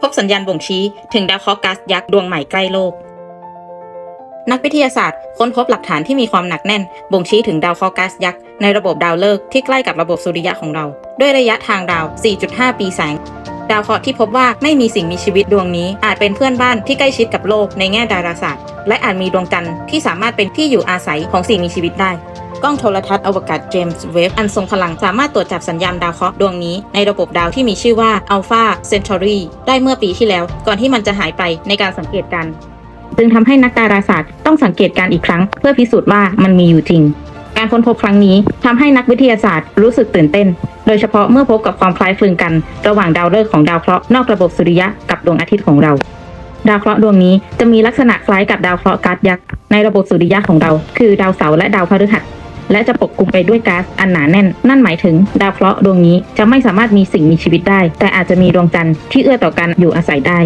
พบสัญญาณบ่งชี้ถึงดาวเคราะห์ก๊าซยักษ์ดวงใหม่ใกล้โลก นักวิทยาศาสตร์ ค้นพบหลักฐานที่มีความหนักแน่น บ่งชี้ถึงดาวเคราะห์ก๊าซยักษ์ในระบบดาวฤกษ์ที่ใกล้กับระบบสุริยะของเรา ด้วยระยะทางดาว 4.5 ปีแสง ดาวเคราะห์ที่พบว่าไม่มีสิ่งมีชีวิตดวงนี้ อาจเป็นเพื่อนบ้านที่ใกล้ชิดกับโลกในแง่ดาราศาสตร์ และอาจมีดวงจันทร์ที่สามารถเป็นที่อยู่อาศัยของสิ่งมีชีวิตได้ กล้องโทรทัศน์อวกาศเจมส์เวฟอันทรงพลังสามารถตรวจจับสัญญาณดาวเคราะห์ดวงนี้ในระบบดาวที่มีชื่อว่า Alpha Centauri ได้เมื่อปีที่แล้ว ก่อนที่มันจะหายไปในการสังเกตการณ์จึงทำให้นักดาราศาสตร์ต้องสังเกตการณ์อีกครั้ง เพื่อพิสูจน์ว่ามันมีอยู่จริง การค้นพบครั้งนี้ทำให้นักวิทยาศาสตร์รู้สึกตื่นเต้น โดยเฉพาะเมื่อพบกับความคล้ายคลึงกัน ระหว่างดาวฤกษ์ของดาวเคราะห์นอกระบบสุริยะกับดวงอาทิตย์ของเรา ดาวเคราะห์ดวงนี้จะมีลักษณะคล้ายกับดาวเคราะห์ก๊าซยักษ์ในระบบสุริยะของเรา คือดาวเสาร์และดาวพฤหัส และจะปกคลุมไปด้วยก๊าซอันหนาแน่น นั่นหมายถึง ดาวเคราะห์ดวงนี้จะไม่สามารถมีสิ่งมีชีวิตได้ แต่อาจจะมีดวงจันทร์ที่เอื้อต่อการอยู่อาศัยได้